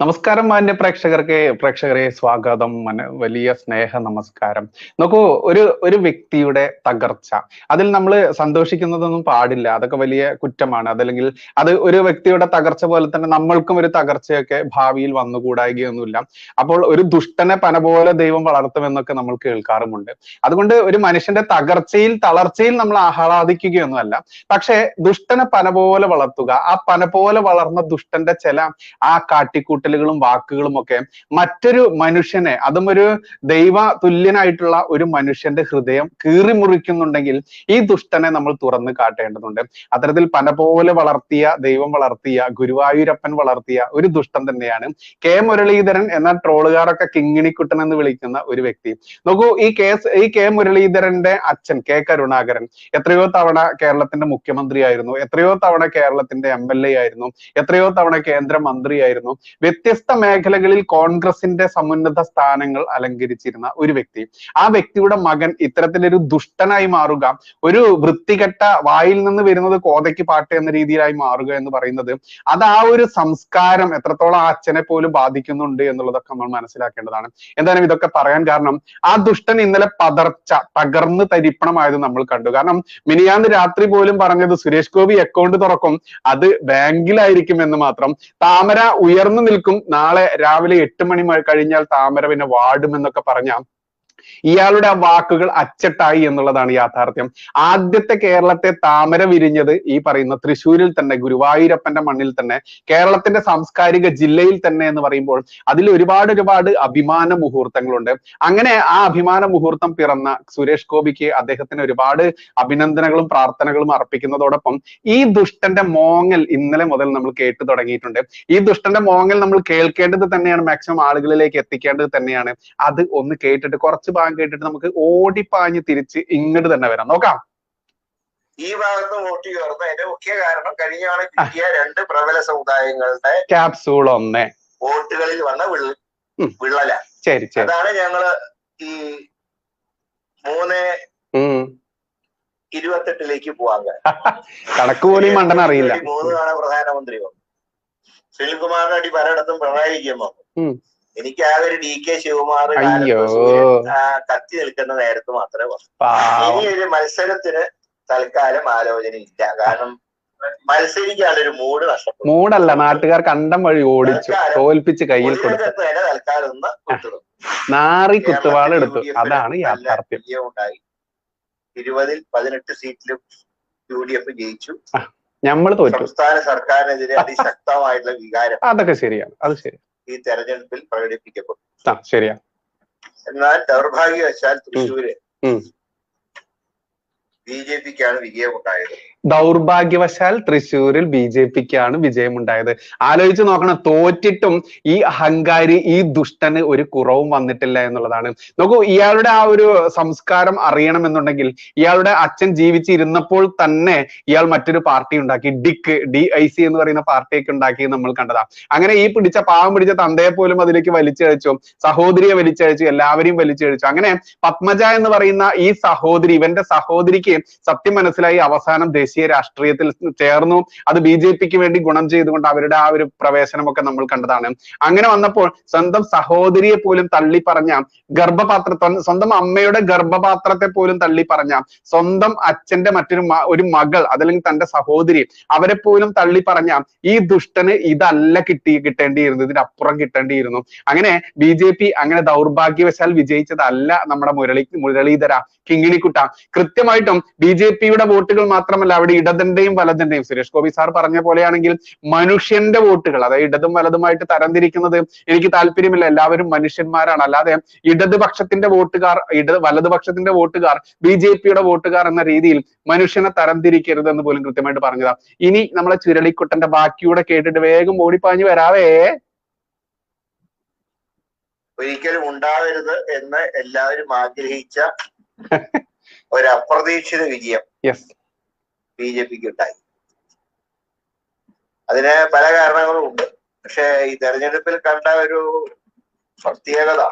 നമസ്കാരം മാന്യ പ്രേക്ഷകർക്ക് പ്രേക്ഷകരെ സ്വാഗതം. വലിയ സ്നേഹ നമസ്കാരം. നോക്കൂ ഒരു ഒരു വ്യക്തിയുടെ തകർച്ച. അതിൽ നമ്മൾ സന്തോഷിക്കുന്നതൊന്നും പാടില്ല. അതൊക്കെ വലിയ കുറ്റമാണ്. അതല്ലെങ്കിൽ അത് ഒരു വ്യക്തിയുടെ തകർച്ച പോലെ തന്നെ നമ്മൾക്കും ഒരു തകർച്ചയൊക്കെ ഭാവിയിൽ വന്നുകൂടായികയൊന്നുമില്ല അപ്പോൾ ഒരു ദുഷ്ടനെ പന പോലെ ദൈവം വളർത്തുമെന്നൊക്കെ നമ്മൾ കേൾക്കാറുമുണ്ട്. അതുകൊണ്ട് ഒരു മനുഷ്യന്റെ തകർച്ചയിൽ തളർച്ചയിൽ നമ്മൾ ആഹ്ലാദിക്കുകയൊന്നുമല്ല. പക്ഷേ ദുഷ്ടനെ പന പോലെ വളർത്തുക ആ പന പോലെ വളർന്ന ദുഷ്ടന്റെ ചില ആ കാട്ടിക്കൂട്ടലുകളും വാക്കുകളും ഒക്കെ മറ്റൊരു മനുഷ്യനെ അതും ഒരു ദൈവ തുല്യനായിട്ടുള്ള ഒരു മനുഷ്യന്റെ ഹൃദയം കീറി മുറിക്കുന്നുണ്ടെങ്കിൽ ഈ ദുഷ്ടനെ നമ്മൾ തുറന്നു കാട്ടേണ്ടതുണ്ട്. അത്തരത്തിൽ പന പോലെ വളർത്തിയ ദൈവം വളർത്തിയ ഗുരുവായൂരപ്പൻ വളർത്തിയ ഒരു ദുഷ്ടൻ തന്നെയാണ് കെ മുരളീധരൻ എന്ന ട്രോളുകാരൊക്കെ കിങ്ങിണിക്കുട്ടൻ എന്ന് വിളിക്കുന്ന ഒരു വ്യക്തി. നോക്കൂ ഈ കേസ് ഈ കെ മുരളീധരന്റെ അച്ഛൻ കെ കരുണാകരൻ എത്രയോ തവണ കേരളത്തിന്റെ മുഖ്യമന്ത്രിയായിരുന്നു എത്രയോ തവണ കേരളത്തിന്റെ എം എൽ എ ആയിരുന്നു എത്രയോ തവണ കേന്ദ്രമന്ത്രിയായിരുന്നു. വ്യത്യസ്ത മേഖലകളിൽ കോൺഗ്രസിന്റെ സമുന്നത സ്ഥാനങ്ങൾ അലങ്കരിച്ചിരുന്ന ഒരു വ്യക്തി. ആ വ്യക്തിയുടെ മകൻ ഇത്തരത്തിലൊരു ദുഷ്ടനായി മാറുക ഒരു വൃത്തികെട്ട വായിൽ നിന്ന് വരുന്നത് കോതയ്ക്ക് പാട്ട് എന്ന രീതിയിലായി മാറുക എന്ന് പറയുന്നത് അത് ആ ഒരു സംസ്കാരം എത്രത്തോളം അച്ഛനെ പോലും ബാധിക്കുന്നുണ്ട് എന്നുള്ളതൊക്കെ നമ്മൾ മനസ്സിലാക്കേണ്ടതാണ്. എന്തായാലും ഇതൊക്കെ പറയാൻ കാരണം ആ ദുഷ്ടൻ ഇന്നലെ പതർച്ച തകർന്ന് തരിപ്പണമായത് നമ്മൾ കണ്ടു. കാരണം മിനിയാന്ന് രാത്രി പോലും പറഞ്ഞത് സുരേഷ് ഗോപി അക്കൗണ്ട് തുറക്കും അത് ബാങ്കിലായിരിക്കും എന്ന് മാത്രം. താമര ഉയർന്നു നിൽക്കും നാളെ രാവിലെ എട്ട് മണി കഴിഞ്ഞാൽ താമര പിന്നെ വാടുമെന്നൊക്കെ പറഞ്ഞ ഇയാളുടെ ആ വാക്കുകൾ അച്ചട്ടായി എന്നുള്ളതാണ് യാഥാർത്ഥ്യം. ആദ്യത്തെ കേരളത്തെ താമര വിരിഞ്ഞത് ഈ പറയുന്ന തൃശ്ശൂരിൽ തന്നെ ഗുരുവായൂരപ്പന്റെ മണ്ണിൽ തന്നെ കേരളത്തിന്റെ സാംസ്കാരിക ജില്ലയിൽ തന്നെ എന്ന് പറയുമ്പോൾ അതിൽ ഒരുപാട് ഒരുപാട് അഭിമാന മുഹൂർത്തങ്ങളുണ്ട്. അങ്ങനെ ആ അഭിമാന മുഹൂർത്തം പിറന്ന സുരേഷ് ഗോപിക്ക് അദ്ദേഹത്തിന് ഒരുപാട് അഭിനന്ദനങ്ങളും പ്രാർത്ഥനകളും അർപ്പിക്കുന്നതോടൊപ്പം ഈ ദുഷ്ടന്റെ മോങ്ങൽ ഇന്നലെ മുതൽ നമ്മൾ കേട്ടു തുടങ്ങിയിട്ടുണ്ട്. ഈ ദുഷ്ടന്റെ മോങ്ങൽ നമ്മൾ കേൾക്കേണ്ടത് തന്നെയാണ് മാക്സിമം ആളുകളിലേക്ക് എത്തിക്കേണ്ടത് തന്നെയാണ്. അത് ഒന്ന് കേട്ടിട്ട് കുറച്ച് ഭാഗം കേട്ടിട്ട് നമുക്ക് ഓടിപ്പാഞ്ഞ് തിരിച്ച് ഇങ്ങോട്ട് തന്നെ വരാം. നോക്കാം. ഈ ഭാഗത്ത് വോട്ട് ചേർന്ന് അതിന്റെ മുഖ്യ കാരണം കഴിഞ്ഞ തവണ കിട്ടിയ രണ്ട് പ്രബല സമുദായങ്ങളുടെ ക്യാപ്സൂൾ ഒന്ന്. വോട്ടുകളിൽ വന്ന. വിള്ളല. ശരി ശരി. അതാണ് ഞങ്ങൾ ഈ മൂന്ന് ഇരുപത്തെട്ടിലേക്ക് പോവാൻ. കണക്ക് പോലും മണ്ടൻ അറിയില്ല. മൂന്ന് തവണ പ്രധാനമന്ത്രി വന്നു സുനിൽകുമാറിന്റെ അടി പലയിടത്തും പിണറായി വിജയൻ വന്നു. എനിക്ക് ആ ഒരു ഡി കെ ശിവകുമാർ. കത്തി നിൽക്കുന്ന നേരത്ത് മാത്രമേ ഇനി ഒരു മത്സരത്തിന് തൽക്കാലം ആലോചനയില്ല. കാരണം മത്സരിക്കാനൊരു മൂഡ് നഷ്ടപ്പെട്ടു. മൂടല്ല നാട്ടുകാർ കണ്ടം വഴി ഓടിച്ചു. തോൽപ്പിച്ച് കയ്യിൽ കൊടുത്തു. തൽക്കാലം ഒന്ന്. നാറി കുത്തുവാൾ എടുത്തു. അതാണ് യാഥാർത്ഥ്യം. ഉണ്ടായി. ഇരുപതിൽ പതിനെട്ട് സീറ്റിലും യു ഡി എഫ് ജയിച്ചു. നമ്മൾ തോറ്റു. സംസ്ഥാന സർക്കാരിനെതിരെ അതിശക്തമായിട്ടുള്ള വികാരം. അതൊക്കെ ശരിയാണ്. അത് ശരി ഈ തെരഞ്ഞെടുപ്പിൽ പ്രകടിപ്പിക്കപ്പെട്ടു ശരിയാ. എന്നാൽ ദൗർഭാഗ്യവശാൽ തൃശ്ശൂര്. ബി ജെ പിക്കാണ് വിജയം ഉണ്ടായത് ദൗർഭാഗ്യവശാൽ തൃശ്ശൂരിൽ ബി ജെ പിക്കാണ് വിജയമുണ്ടായത്. ആലോചിച്ച് നോക്കണം തോറ്റിട്ടും ഈ അഹങ്കാരി ഈ ദുഷ്ടന് ഒരു കുറവും വന്നിട്ടില്ല എന്നുള്ളതാണ്. നോക്കൂ ഇയാളുടെ ആ ഒരു സംസ്കാരം അറിയണമെന്നുണ്ടെങ്കിൽ ഇയാളുടെ അച്ഛൻ ജീവിച്ചിരുന്നപ്പോൾ തന്നെ ഇയാൾ മറ്റൊരു പാർട്ടി ഉണ്ടാക്കി. ഡിക്ക് ഡി ഐ സി എന്ന് പറയുന്ന പാർട്ടിയൊക്കെ ഉണ്ടാക്കി നമ്മൾ കണ്ടതാ. അങ്ങനെ ഈ പിടിച്ച പാവം പിടിച്ച തന്തയെ പോലും അതിലേക്ക് വലിച്ചഴിച്ചു സഹോദരിയെ വലിച്ചഴിച്ചു എല്ലാവരെയും വലിച്ചഴിച്ചു. അങ്ങനെ പത്മജ എന്ന് പറയുന്ന ഈ സഹോദരി ഇവന്റെ സഹോദരിക്ക് സത്യം മനസ്സിലായി അവസാനം ദേശീയ രാഷ്ട്രീയത്തിൽ ചേർന്നു. അത് ബി ജെ പിക്ക് വേണ്ടി ഗുണം ചെയ്തുകൊണ്ട് അവരുടെ ആ ഒരു പ്രവേശനമൊക്കെ നമ്മൾ കണ്ടതാണ്. അങ്ങനെ വന്നപ്പോൾ സ്വന്തം സഹോദരിയെ പോലും തള്ളി പറഞ്ഞ ഗർഭപാത്ര സ്വന്തം അമ്മയുടെ ഗർഭപാത്രത്തെ പോലും തള്ളി പറഞ്ഞ സ്വന്തം അച്ഛന്റെ മറ്റൊരു ഒരു മകൾ അതല്ലെങ്കിൽ തന്റെ സഹോദരി അവരെ പോലും തള്ളി പറഞ്ഞ ഈ ദുഷ്ടന് ഇതല്ല കിട്ടി കിട്ടേണ്ടിയിരുന്നു ഇതിന്റെ അപ്പുറം കിട്ടേണ്ടിയിരുന്നു. അങ്ങനെ ബി ജെ പി അങ്ങനെ ദൗർഭാഗ്യവശാൽ വിജയിച്ചതല്ല നമ്മുടെ മുരളി മുരളീധര കിങ്ങിണിക്കുട്ട. കൃത്യമായിട്ടും ബി ജെ പിയുടെ വോട്ടുകൾ മാത്രമല്ല അവിടെ ഇടതിന്റെയും വലതിന്റെയും സുരേഷ് ഗോപി സാർ പറഞ്ഞ പോലെയാണെങ്കിൽ മനുഷ്യന്റെ വോട്ടുകൾ അതായത് ഇടതും വലതുമായിട്ട് തരംതിരിക്കുന്നത് എനിക്ക് താല്പര്യമില്ല. എല്ലാവരും മനുഷ്യന്മാരാണ്. അല്ലാതെ ഇടതുപക്ഷത്തിന്റെ വോട്ടുകാർ ഇട വലതുപക്ഷത്തിന്റെ വോട്ടുകാർ ബി ജെ പിയുടെ വോട്ടുകാർ എന്ന രീതിയിൽ മനുഷ്യനെ തരംതിരിക്കരുത് എന്ന് പോലും കൃത്യമായിട്ട് പറഞ്ഞതാ. ഇനി നമ്മളെ ചുരളിക്കുട്ടന്റെ ബാക്കിയൂടെ കേട്ടിട്ട് വേഗം ഓടിപ്പാഞ്ഞു വരാവേ. ഒരിക്കലും ഉണ്ടാവരുത് എന്ന് എല്ലാവരും ആഗ്രഹിച്ച ഒരു അപ്രതീക്ഷിത വിജയം. യെസ് ബി ജെ പിക്ക് ഉണ്ടായി. അതിന് പല കാരണങ്ങളും ഉണ്ട്. പക്ഷെ ഈ തെരഞ്ഞെടുപ്പിൽ കണ്ട ഒരു പ്രത്യേകത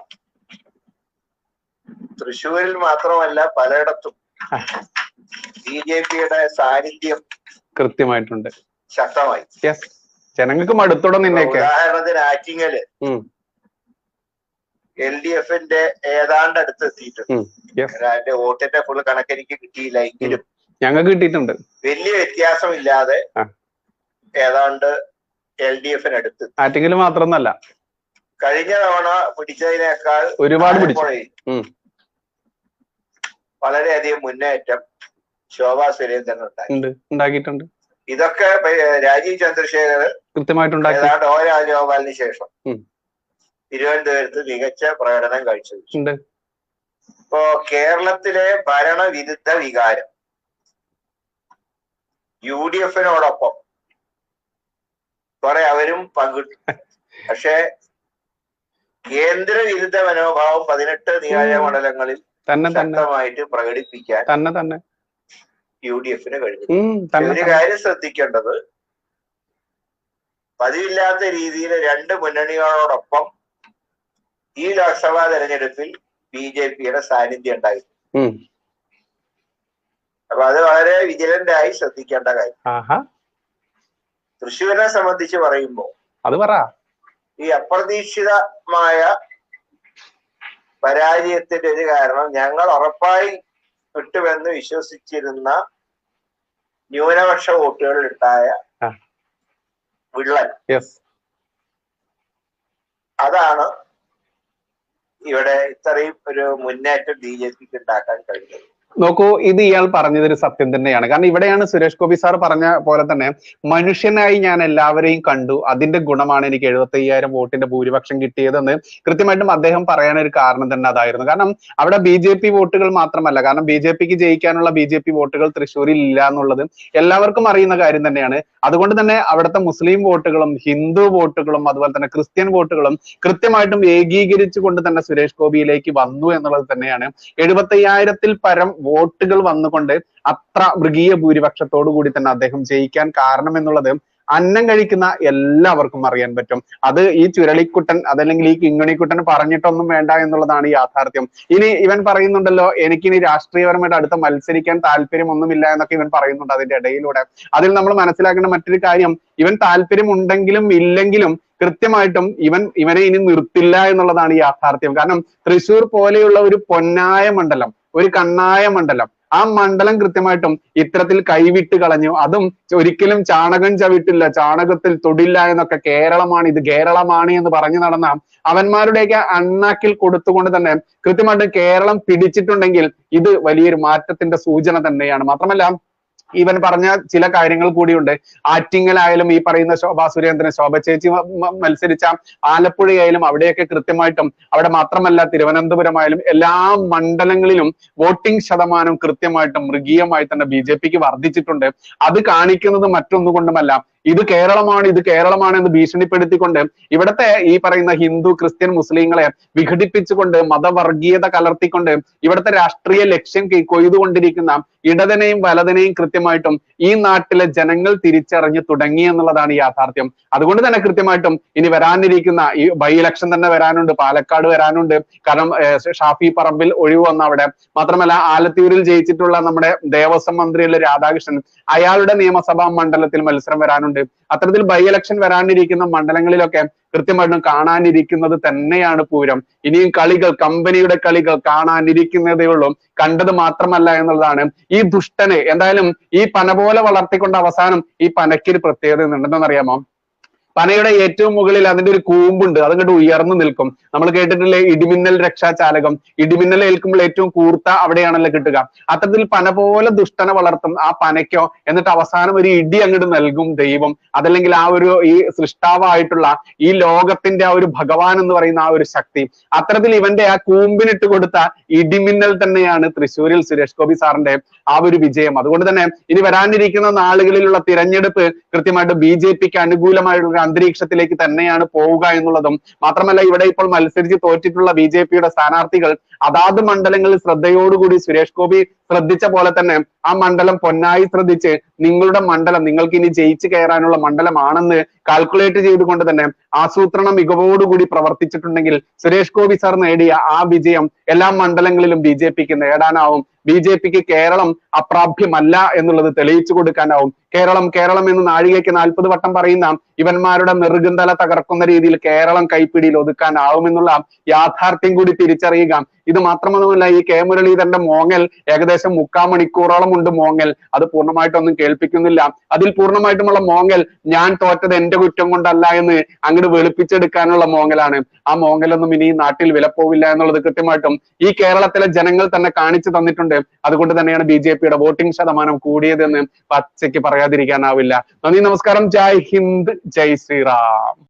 തൃശ്ശൂരിൽ മാത്രമല്ല പലയിടത്തും ബി ജെ പിയുടെ സാന്നിധ്യം കൃത്യമായിട്ടുണ്ട്. ശക്തമായി. ജനങ്ങൾക്ക് മടുത്തോടെ നിന്നെയൊക്കെ ഉദാഹരണത്തിന് ആറ്റിങ്ങൽ. എൽ ഡി എഫിന്റെ ഏതാണ്ട് അടുത്തെത്തിയിട്ടുണ്ട്. അതിന്റെ വോട്ടിന്റെ ഫുൾ കണക്കെനിക്ക് കിട്ടിയില്ല എങ്കിലും. ഞങ്ങൾക്ക് കിട്ടിയിട്ടുണ്ട്. വലിയ വ്യത്യാസമില്ലാതെ ഇല്ലാതെ ഏതാണ്ട് എൽ ഡി എഫിന് അടുത്ത് ആറ്റിങ്ങിൽ മാത്രമൊന്നല്ല. കഴിഞ്ഞ തവണ പിടിച്ചതിനേക്കാൾ ഒരുപാട് പിടിച്ചു. വളരെയധികം മുന്നേറ്റം ശോഭാ സുരേന്ദ്രൻ ഉണ്ടാക്കിയിട്ടുണ്ട്. ഇതൊക്കെ രാജീവ് ചന്ദ്രശേഖർ കൃത്യമായിട്ട് ഏതാണ്ട് ഓ രാജഗോപാലിന് ശേഷം. തിരുവനന്തപുരത്ത് മികച്ച പ്രകടനം കാഴ്ചവെച്ചു ഇപ്പോ കേരളത്തിലെ ഭരണവിരുദ്ധ വികാരം. യു ഡി എഫിനോടൊപ്പം. കുറെ അവരും പങ്കിട്ടു പക്ഷേ കേന്ദ്ര വിരുദ്ധ മനോഭാവം പതിനെട്ട് നിയായ മണ്ഡലങ്ങളിൽ തന്നെ ശക്തമായിട്ട് പ്രകടിപ്പിക്കാൻ തന്നെ തന്നെ. യു ഡി എഫിന് കഴിഞ്ഞു. ഒരു കാര്യം ശ്രദ്ധിക്കേണ്ടത് പതിവില്ലാത്ത രീതിയിൽ രണ്ട് മുന്നണികളോടൊപ്പം ഈ ലോക്സഭാ തെരഞ്ഞെടുപ്പിൽ ബി ജെ പിയുടെ സാന്നിധ്യം ഉണ്ടായി ഉം. അപ്പൊ അത് വളരെ വിജിലന്റ് ആയി ശ്രദ്ധിക്കേണ്ട കാര്യം. ആഹാ. തൃശ്ശൂരിനെ സംബന്ധിച്ച് പറയുമ്പോൾ അത് പറ. ഈ അപ്രതീക്ഷിതമായ പരാജയത്തിന്റെ ഒരു കാരണം ഞങ്ങൾ ഉറപ്പായി കിട്ടുമെന്ന് വിശ്വസിച്ചിരുന്ന ന്യൂനപക്ഷ വോട്ടുകളിലുണ്ടായ വിള്ളൽ. അതാണ് ഇവിടെ ഇത്രയും ഒരു മുന്നേറ്റം ബി ജെ പിക്ക് ഉണ്ടാക്കാൻ കഴിഞ്ഞത്. നോക്കൂ ഇത് ഇയാൾ പറഞ്ഞത് ഒരു സത്യം തന്നെയാണ്. കാരണം ഇവിടെയാണ് സുരേഷ് ഗോപി സാർ പറഞ്ഞ പോലെ തന്നെ മനുഷ്യനായി ഞാൻ എല്ലാവരെയും കണ്ടു. അതിന്റെ ഗുണമാണ് എനിക്ക് എഴുപത്തി അയ്യായിരം വോട്ടിന്റെ ഭൂരിപക്ഷം കിട്ടിയതെന്ന് കൃത്യമായിട്ടും അദ്ദേഹം പറയാൻ ഒരു കാരണം തന്നെ അതായിരുന്നു. കാരണം അവിടെ ബി ജെ പി വോട്ടുകൾ മാത്രമല്ല കാരണം ബി ജെ പിക്ക് ജയിക്കാനുള്ള ബി ജെ പി വോട്ടുകൾ തൃശ്ശൂരിൽ ഇല്ല എന്നുള്ളത് എല്ലാവർക്കും അറിയുന്ന കാര്യം തന്നെയാണ്. അതുകൊണ്ട് തന്നെ അവിടുത്തെ മുസ്ലിം വോട്ടുകളും ഹിന്ദു വോട്ടുകളും അതുപോലെ തന്നെ ക്രിസ്ത്യൻ വോട്ടുകളും കൃത്യമായിട്ടും ഏകീകരിച്ചുകൊണ്ട് തന്നെ സുരേഷ് ഗോപിയിലേക്ക് വന്നു എന്നുള്ളത് തന്നെയാണ്. എഴുപത്തയ്യായിരത്തിൽ പരം വോട്ടുകൾ വന്നുകൊണ്ട് അത്ര മൃഗീയ ഭൂരിപക്ഷത്തോടു കൂടി തന്നെ അദ്ദേഹം ജയിക്കാൻ കാരണം എന്നുള്ളത് അന്നം കഴിക്കുന്ന എല്ലാവർക്കും അറിയാൻ പറ്റും. അത് ഈ ചുരളിക്കുട്ടൻ അതല്ലെങ്കിൽ ഈ കിങ്ങണിക്കുട്ടൻ പറഞ്ഞിട്ടൊന്നും വേണ്ട എന്നുള്ളതാണ് യാഥാർത്ഥ്യം. ഇനി ഇവൻ പറയുന്നുണ്ടല്ലോ എനിക്കിനി രാഷ്ട്രീയപരമായിട്ട് അടുത്ത മത്സരിക്കാൻ താല്പര്യമൊന്നുമില്ല എന്നൊക്കെ ഇവൻ പറയുന്നുണ്ട് അതിന്റെ ഇടയിലൂടെ. അതിൽ നമ്മൾ മനസ്സിലാക്കേണ്ട മറ്റൊരു കാര്യം ഇവൻ താല്പര്യം ഉണ്ടെങ്കിലും ഇല്ലെങ്കിലും കൃത്യമായിട്ടും ഇവൻ ഇവനെ ഇനി നിർത്തില്ല എന്നുള്ളതാണ് യാഥാർത്ഥ്യം. കാരണം തൃശൂർ പോലെയുള്ള ഒരു പൊന്നായ മണ്ഡലം ഒരു കണ്ണായ മണ്ഡലം. ആ മണ്ഡലം കൃത്യമായിട്ടും ഇത്തരത്തിൽ കൈവിട്ട് കളഞ്ഞു. അതും ഒരിക്കലും ചാണകം ചവിട്ടില്ല. ചാണകത്തിൽ തൊടില്ല എന്നൊക്കെ കേരളമാണ്. ഇത് കേരളമാണ് എന്ന് പറഞ്ഞു നടന്ന അവന്മാരുടെയൊക്കെ അണ്ണാക്കിൽ കൊടുത്തുകൊണ്ട് തന്നെ കൃത്യമായിട്ട് കേരളം പിടിച്ചിട്ടുണ്ടെങ്കിൽ ഇത് വലിയൊരു മാറ്റത്തിന്റെ സൂചന തന്നെയാണ്. മാത്രമല്ല ഇവൻ പറഞ്ഞ ചില കാര്യങ്ങൾ കൂടിയുണ്ട്. ആറ്റിങ്ങലായാലും ഈ പറയുന്ന ശോഭാ സുരേന്ദ്രൻ ശോഭ ചേച്ചി മത്സരിച്ച ആലപ്പുഴയായാലും അവിടെയൊക്കെ കൃത്യമായിട്ടും അവിടെ മാത്രമല്ല തിരുവനന്തപുരമായാലും എല്ലാ മണ്ഡലങ്ങളിലും വോട്ടിംഗ് ശതമാനം കൃത്യമായിട്ടും മൃഗീയമായി തന്നെ ബി ജെ പിക്ക് വർദ്ധിച്ചിട്ടുണ്ട്. അത് കാണിക്കുന്നത് മറ്റൊന്നുകൊണ്ടുമല്ല ഇത് കേരളമാണ് ഇത് കേരളമാണ് എന്ന് ഭീഷണിപ്പെടുത്തിക്കൊണ്ട് ഇവിടത്തെ ഈ പറയുന്ന ഹിന്ദു ക്രിസ്ത്യൻ മുസ്ലിങ്ങളെ വിഘടിപ്പിച്ചുകൊണ്ട് മതവർഗീയത കലർത്തിക്കൊണ്ട് ഇവിടുത്തെ രാഷ്ട്രീയ ലക്ഷ്യം കൊയ്തുകൊണ്ടിരിക്കുന്ന ഇടതിനെയും വലതിനെയും കൃത്യമായിട്ടും ഈ നാട്ടിലെ ജനങ്ങൾ തിരിച്ചറിഞ്ഞു തുടങ്ങി എന്നുള്ളതാണ് യാഥാർത്ഥ്യം. അതുകൊണ്ട് തന്നെ കൃത്യമായിട്ടും ഇനി വരാനിരിക്കുന്ന ഈ ബൈ ഇലക്ഷൻ തന്നെ വരാനുണ്ട് പാലക്കാട് വരാനുണ്ട്. കാരണം ഷാഫി പറമ്പിൽ ഒഴിവ് വന്ന അവിടെ മാത്രമല്ല ആലത്തൂരിൽ ജയിച്ചിട്ടുള്ള നമ്മുടെ ദേവസ്വം മന്ത്രിയുള്ള രാധാകൃഷ്ണൻ അയാളുടെ നിയമസഭാ മണ്ഡലത്തിൽ മത്സരം വരാനുണ്ട്. അത്തരത്തിൽ ബൈ ഇലക്ഷൻ വരാനിരിക്കുന്ന മണ്ഡലങ്ങളിലൊക്കെ കൃത്യമായിട്ടും കാണാനിരിക്കുന്നത് തന്നെയാണ് പൂരം. ഇനിയും കളികൾ കമ്പനിയുടെ കളികൾ കാണാനിരിക്കുന്നതേ ഉള്ളൂ. കണ്ടത് മാത്രമല്ല എന്നുള്ളതാണ്. ഈ ദുഷ്ടനെ എന്തായാലും ഈ പന പോലെ വളർത്തിക്കൊണ്ട് അവസാനം ഈ പനയ്ക്കൊരു പ്രത്യേകത ഉണ്ടെന്നറിയാമോ പനയുടെ ഏറ്റവും മുകളിൽ അതിന്റെ ഒരു കൂമ്പുണ്ട്. അത് കണ്ട് ഉയർന്നു നിൽക്കും. നമ്മൾ കേട്ടിട്ടില്ലേ? ഇടിമിന്നൽ രക്ഷാചാലകം. ഇടിമിന്നൽ ഏൽക്കുമ്പോൾ ഏറ്റവും കൂർത്ത അവിടെയാണല്ലോ കിട്ടുക. അത്തരത്തിൽ പന പോലെ ദുഷ്ടനെ വളർത്തും ആ പനയ്ക്കോ. എന്നിട്ട് അവസാനം ഒരു ഇടി അങ്ങോട്ട് നൽകും ദൈവം. അതല്ലെങ്കിൽ ആ ഒരു ഈ സൃഷ്ടാവായിട്ടുള്ള ഈ ലോകത്തിന്റെ ആ ഒരു ഭഗവാൻ എന്ന് പറയുന്ന ആ ഒരു ശക്തി. അത്തരത്തിൽ ഇവന്റെ ആ കൂമ്പിനിട്ട് കൊടുത്ത ഇടിമിന്നൽ തന്നെയാണ് തൃശ്ശൂരിൽ സുരേഷ് ഗോപി സാറിന്റെ ആ ഒരു വിജയം. അതുകൊണ്ട് തന്നെ ഇനി വരാനിരിക്കുന്ന നാളുകളിലുള്ള തിരഞ്ഞെടുപ്പ് കൃത്യമായിട്ട് ബി ജെ പിക്ക് അനുകൂലമായിട്ടുള്ള അന്തരീക്ഷത്തിലേക്ക് തന്നെയാണ് പോവുക എന്നുള്ളതും മാത്രമല്ല ഇവിടെ ഇപ്പോൾ മത്സരിച്ച് തോറ്റിട്ടുള്ള ബി ജെ പിയുടെ സ്ഥാനാർത്ഥികൾ അതാത് മണ്ഡലങ്ങളിൽ ശ്രദ്ധയോടുകൂടി സുരേഷ് ഗോപി ശ്രദ്ധിച്ച പോലെ തന്നെ ആ മണ്ഡലം പൊന്നായി ശ്രദ്ധിച്ച് നിങ്ങളുടെ മണ്ഡലം നിങ്ങൾക്ക് ഇനി ജയിച്ചു കയറാനുള്ള മണ്ഡലമാണെന്ന് കാൽക്കുലേറ്റ് ചെയ്തുകൊണ്ട് തന്നെ ആസൂത്രണ മികവോടുകൂടി പ്രവർത്തിച്ചിട്ടുണ്ടെങ്കിൽ സുരേഷ് ഗോപി സാർ നേടിയ ആ വിജയം എല്ലാ മണ്ഡലങ്ങളിലും ബി ജെ പിക്ക് നേടാനാവും. ബി ജെ പിക്ക് കേരളം അപ്രാപ്യമല്ല എന്നുള്ളത് തെളിയിച്ചു കൊടുക്കാനാവും. കേരളം കേരളം എന്ന് നാഴികയ്ക്ക് നാൽപ്പത് വട്ടം പറയുന്ന ഇവന്മാരുടെ നെറുകുന്തല തകർക്കുന്ന രീതിയിൽ കേരളം കൈപ്പിടിയിൽ ഒതുക്കാനാവുമെന്നുള്ള യാഥാർത്ഥ്യം കൂടി തിരിച്ചറിയുക. ഇത് മാത്രമൊന്നുമല്ല ഈ കെ മുരളീധരന്റെ മോങ്ങൽ ഏകദേശം മുക്കാ മണിക്കൂറോളം ഉണ്ട് മോങ്ങൽ. അത് പൂർണമായിട്ടൊന്നും കേൾപ്പിക്കുന്നില്ല. അതിൽ പൂർണമായിട്ടുമുള്ള മോങ്ങൽ ഞാൻ തോറ്റത് എന്റെ കുറ്റം കൊണ്ടല്ല എന്ന് അങ്ങോട്ട് വെളുപ്പിച്ചെടുക്കാനുള്ള മോങ്ങലാണ്. ആ മോങ്ങലൊന്നും ഇനി നാട്ടിൽ വിലപ്പോവില്ല എന്നുള്ളത് കൃത്യമായിട്ടും ഈ കേരളത്തിലെ ജനങ്ങൾ തന്നെ കാണിച്ചു തന്നിട്ടുണ്ട്. അതുകൊണ്ട് തന്നെയാണ് ബി ജെ പിയുടെ വോട്ടിംഗ് ശതമാനം കൂടിയതെന്ന് പച്ചയ്ക്ക് പറയാതിരിക്കാനാവില്ല. നന്ദി നമസ്കാരം. ജയ് ഹിന്ദ് ജയ് ശ്രീറാം.